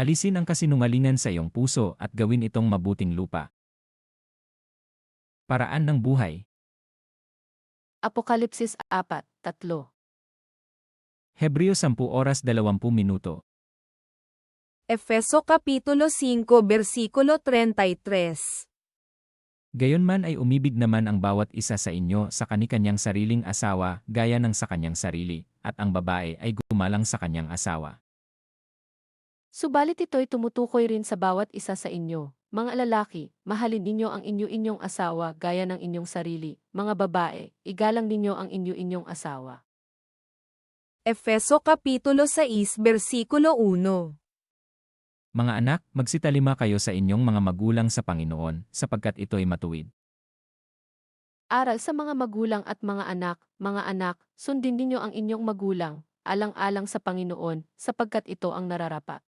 Alisin ang kasinungalingan sa iyong puso at gawin itong mabuting lupa. Paraan ng buhay. Apokalipsis 4, 3. Hebreo 10 oras 20 minuto. Efeso Kapitulo 5 Versikulo 33 Gayonman ay umibig naman ang bawat isa sa inyo sa kanikanyang sariling asawa gaya ng sa kanyang sarili, at ang babae ay gumalang sa kanyang asawa. Subalit ito'y tumutukoy rin sa bawat isa sa inyo. Mga lalaki, mahalin ninyo ang inyo-inyong asawa gaya ng inyong sarili. Mga babae, igalang ninyo ang inyo-inyong asawa. Efeso Kapitulo 6 Versikulo 1 Mga anak, magsitalima kayo sa inyong mga magulang sa Panginoon, sapagkat ito'y matuwid. Aral sa mga magulang at mga anak, mga anak, sundin ninyo ang inyong magulang, alang-alang sa Panginoon, sapagkat ito ang nararapat.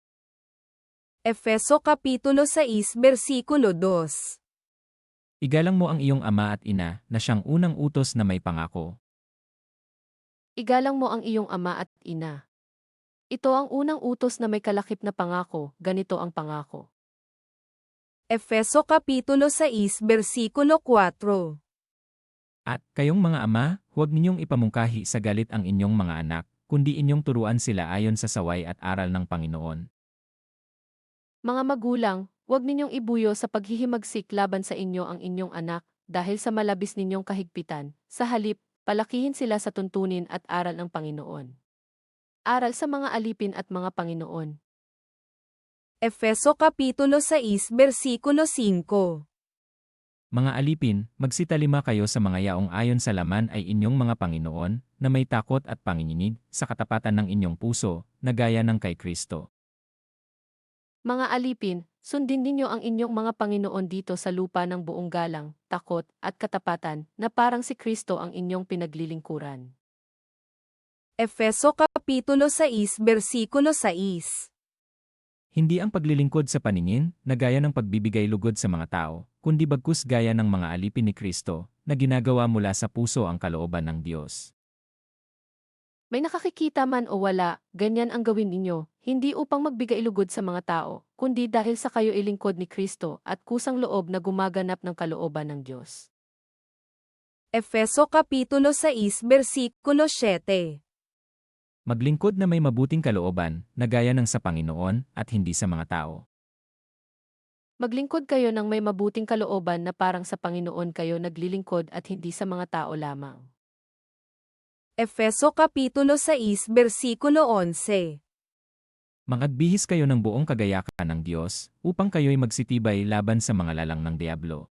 Efeso Kapitulo 6 Versikulo 2 Igalang mo ang iyong ama at ina na siyang unang utos na may pangako. Igalang mo ang iyong ama at ina. Ito ang unang utos na may kalakip na pangako, ganito ang pangako. Efeso Kapitulo 6 Versikulo 4 At kayong mga ama, huwag ninyong ipamungkahi sa galit ang inyong mga anak, kundi inyong turuan sila ayon sa saway at aral ng Panginoon. Mga magulang, huwag ninyong ibuyo sa paghihimagsik laban sa inyo ang inyong anak, dahil sa malabis ninyong kahigpitan. Sa halip, palakihin sila sa tuntunin at aral ng Panginoon. Aral sa mga alipin at mga Panginoon. Efeso Kapitulo 6 Versikulo 5 Mga alipin, magsitalima kayo sa mga yaong ayon sa laman ay inyong mga Panginoon, na may takot at panginginig, sa katapatan ng inyong puso, na gaya ng kay Kristo. Mga alipin, sundin ninyo ang inyong mga Panginoon dito sa lupa ng buong galang, takot, at katapatan, na parang si Kristo ang inyong pinaglilingkuran. Efeso Kapitulo 6 Versikulo 6 Hindi ang paglilingkod sa paningin, na gaya ng pagbibigay lugod sa mga tao, kundi bagkus gaya ng mga alipin ni Kristo, na ginagawa mula sa puso ang kalooban ng Diyos. May nakakikita man o wala, ganyan ang gawin ninyo, hindi upang magbigay lugod sa mga tao, kundi dahil sa kayo ilingkod ni Kristo at kusang loob na gumaganap ng kalooban ng Diyos. Efeso Kapitulo 6 Versikulo 7 Maglingkod na may mabuting kalooban, na gaya ng sa Panginoon, at hindi sa mga tao. Maglingkod kayo ng may mabuting kalooban na parang sa Panginoon kayo naglilingkod at hindi sa mga tao lamang. Efeso Kapitulo 6 Versikulo 11 Mangagbihis kayo ng buong kagayakan ng Diyos, upang kayo'y magsitibay laban sa mga lalang ng Diablo.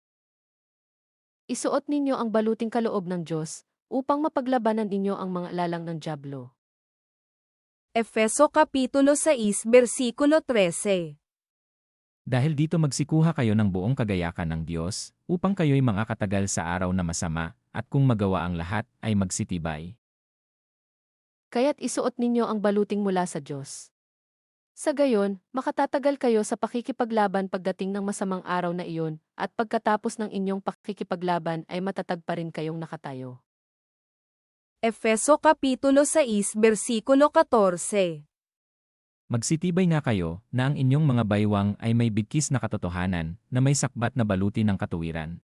Isuot ninyo ang baluting kaloob ng Diyos, upang mapaglabanan ninyo ang mga lalang ng Diablo. Efeso Kapitulo 6 Versikulo 13 Dahil dito magsikuha kayo ng buong kagayakan ng Diyos, upang kayo'y makakatagal sa araw na masama, at kung magawa ang lahat, ay magsitibay. Kaya't isuot ninyo ang baluting mula sa Diyos. Sa gayon, makatatagal kayo sa pakikipaglaban pagdating ng masamang araw na iyon, at pagkatapos ng inyong pakikipaglaban ay matatag pa rin kayong nakatayo. Efeso Kapitulo 6 Versikulo 14 Magsitibay nga kayo na ang inyong mga baywang ay may bigkis na katotohanan na may sakbat na baluti ng katuwiran.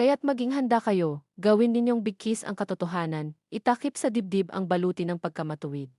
Kaya't maging handa kayo, gawin ninyong bigkis ang katotohanan, itakip sa dibdib ang baluti ng pagkamatuwid.